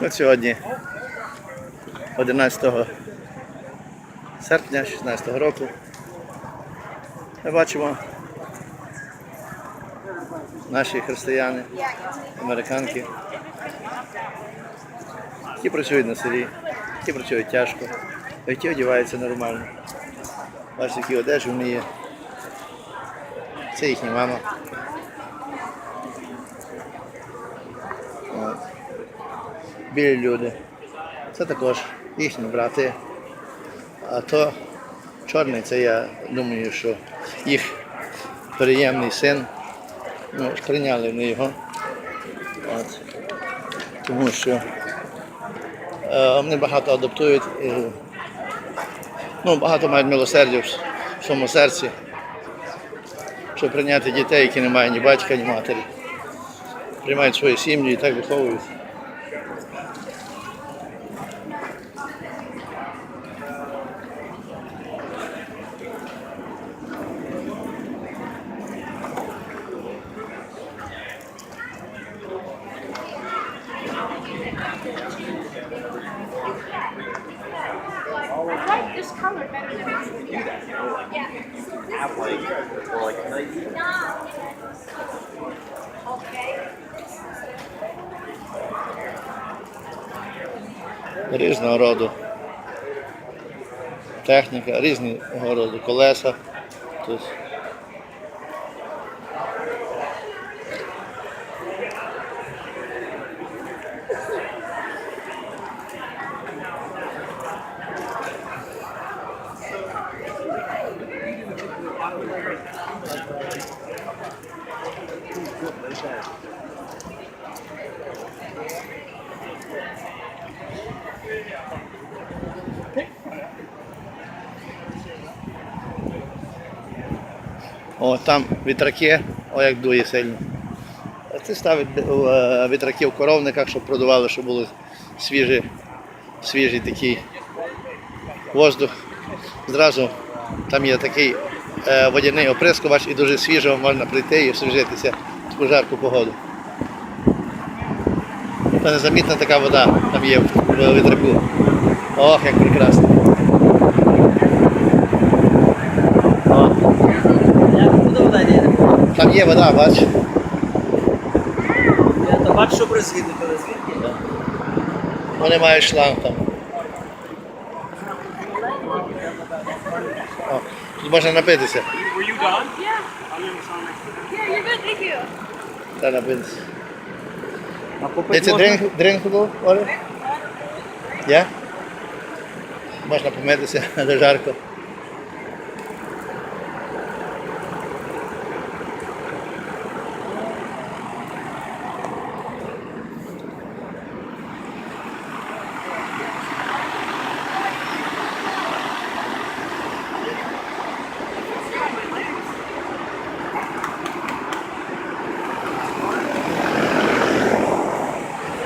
От сьогодні, 11 серпня 2016 року, ми бачимо наші християни, американки, які працюють на селі, які працюють тяжко, а які одягаються нормально. Бачите, які одежі вміє. Це їхня мама. Білі люди. Це також їхні брати. А то чорний, це я думаю, що їх приємний син. Ну, прийняли вони його. От. Тому що е, вони багато адаптують. І, ну, багато мають милосердя в своєму серці, щоб прийняти дітей, які не мають ні батька, ні матері. Приймають свої сім'ї і так виховують. This color better than this. do that, you know, like Yeah. have like or like night Okay. різного роду техніка, різного роду колеса. Тут. О, там вітраки, о як дує сильно. Це ставить е, вітраки в коровниках, щоб продували, щоб було свіжий, свіжий такий воздух. Зразу там є такий е, водяний оприскувач і дуже свіжо можна прийти і освіжитися в таку жарку погоду. Та незамітна така вода там є в вітраку. Ох, як прекрасно. О. Як куди вода йде? Там є вода, бач. Я то бачу, що просвітить, але звідки? Вони мають шланг там. О, тут можна напитися. Та напитися. It's a drink, drinkable water? Yeah? Можна помитися, але жарко.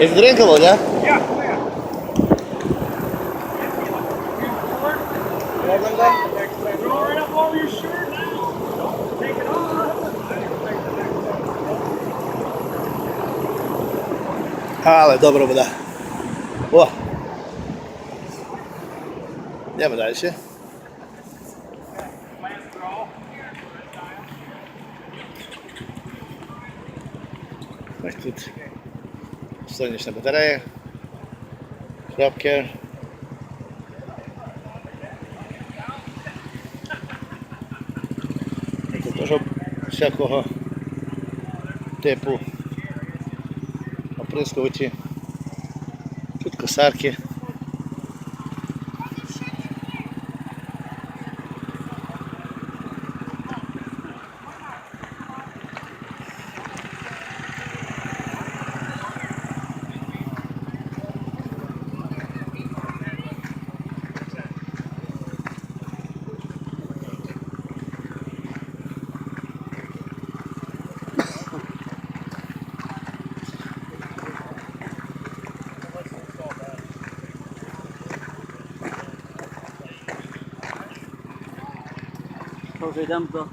Is het drinken ja? Ja. Ale dobro woda. O. Idemo dalje. Echt goed. Сонячна батарея, кропки. Тут теж всякого типу оприскувачі. Тут косарки. Вже йдемо до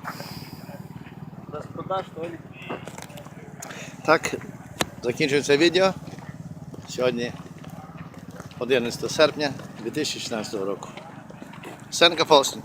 розпродаж, то? Так, закінчується відео. Сьогодні 11 серпня 2016 року. Сенка Фолстон.